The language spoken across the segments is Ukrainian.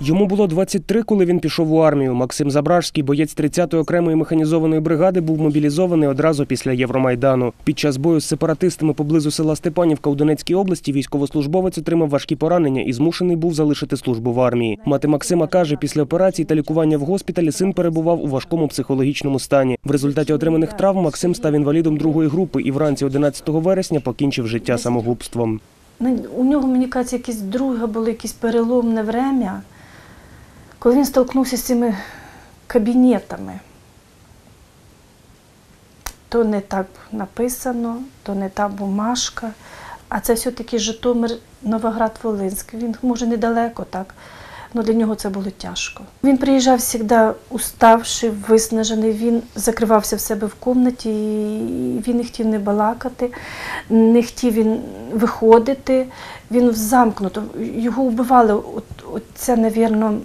Йому було 23, коли він пішов у армію. Максим Забражський, боєць 30-ї окремої механізованої бригади, був мобілізований одразу після Євромайдану. Під час бою з сепаратистами поблизу села Степанівка у Донецькій області військовослужбовець отримав важкі поранення і змушений був залишити службу в армії. Мати Максима каже, після операції та лікування в госпіталі син перебував у важкому психологічному стані. В результаті отриманих травм Максим став інвалідом другої групи і вранці 11 вересня покінчив життя самогубством. Ну, У нього, мені кажеться, якесь друге було якесь переломне время, коли він столкнувся з цими кабінетами. То не так написано, то не та бумажка, а це все-таки Житомир, Новоград-Волинський. Він може недалеко так, але для нього це було тяжко. Він приїжджав завжди уставший, виснажений, він закривався в себе в кімнаті, і він не хотів не балакати, не хотів він виходити, він замкнуто. Його вбивали, от, це, навірно,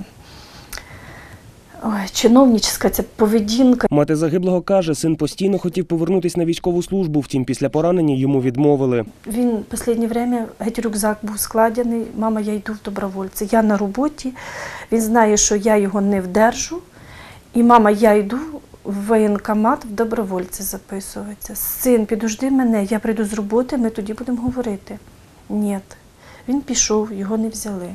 ой, чиновничська ця поведінка. Мати загиблого каже, син постійно хотів повернутися на військову службу, втім після поранення йому відмовили. Він в останнє время геть рюкзак був складений. Мама, я йду в добровольці. Я на роботі. Він знає, що я його не вдержу. І мама, я йду в воєнкомат в добровольці записуватися. Син, підожди мене, я прийду з роботи, ми тоді будемо говорити. Ні. Він пішов, його не взяли.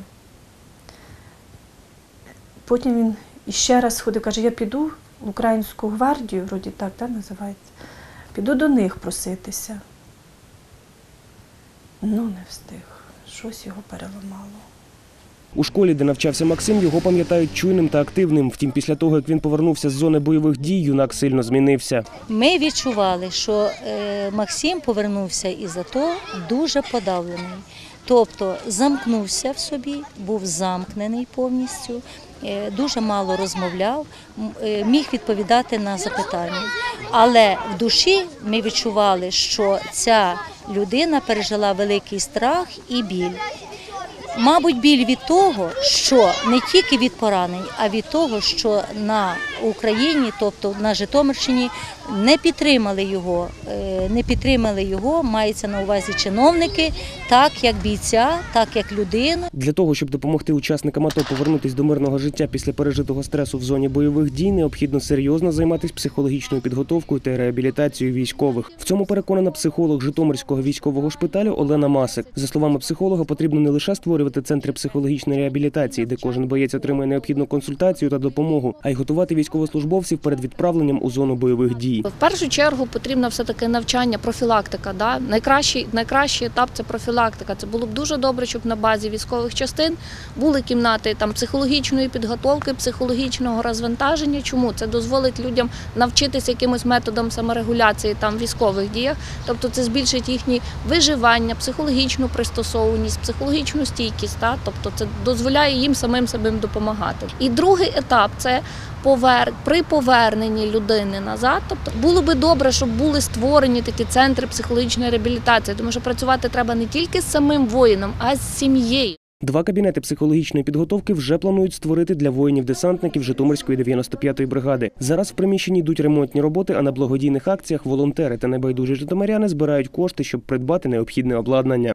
Потім він іще раз ходив, каже, я піду в Українську гвардію, вроді так да, називається. Піду до них проситися. Ну, не встиг. Щось його переламало. У школі, де навчався Максим, його пам'ятають чуйним та активним. Втім, після того, як він повернувся з зони бойових дій, юнак сильно змінився. Ми відчували, що е, Максим повернувся із АТО дуже подавлений. Тобто замкнувся в собі, був замкнений повністю, е, дуже мало розмовляв, е, міг відповідати на запитання. Але в душі ми відчували, що ця людина пережила великий страх і біль. Мабуть, біль від того, що не тільки від поранень, а від того, що на Україні, тобто на Житомирщині, не підтримали його, е, не підтримали його, мається на увазі чиновники, так як бійця, так як людину. Для того, щоб допомогти учасникам АТО повернутися до мирного життя після пережитого стресу в зоні бойових дій, необхідно серйозно займатися психологічною підготовкою та реабілітацією військових. В цьому переконана психолог Житомирського військового шпиталю Олена Масик. За словами психолога, потрібно не лише створювати центри психологічної реабілітації, де кожен боєць отримує необхідну консультацію та допомогу, а й готувати військовослужбовців перед відправленням у зону бойових дій. В першу чергу потрібно все таки навчання, профілактика. Да? Найкращий, найкращий етап це профілактика. Це було б дуже добре, щоб на базі військових частин були кімнати там психологічної підготовки, психологічного розвантаження. Чому це дозволить людям навчитися якимось методом саморегуляції там військових діях? Тобто це збільшить їхні виживання, психологічну пристосованість, психологічну стійкість. Та? Тобто це дозволяє їм самим себе допомагати. І другий етап це повер... при поверненні людини назад. Тобто було би добре, щоб були створені такі центри психологічної реабілітації, тому що працювати треба не тільки з самим воїном, а з сім'єю. Два кабінети психологічної підготовки вже планують створити для воїнів-десантників Житомирської 95-ї бригади. Зараз в приміщенні йдуть ремонтні роботи, а на благодійних акціях волонтери та небайдужі житомиряни збирають кошти, щоб придбати необхідне обладнання.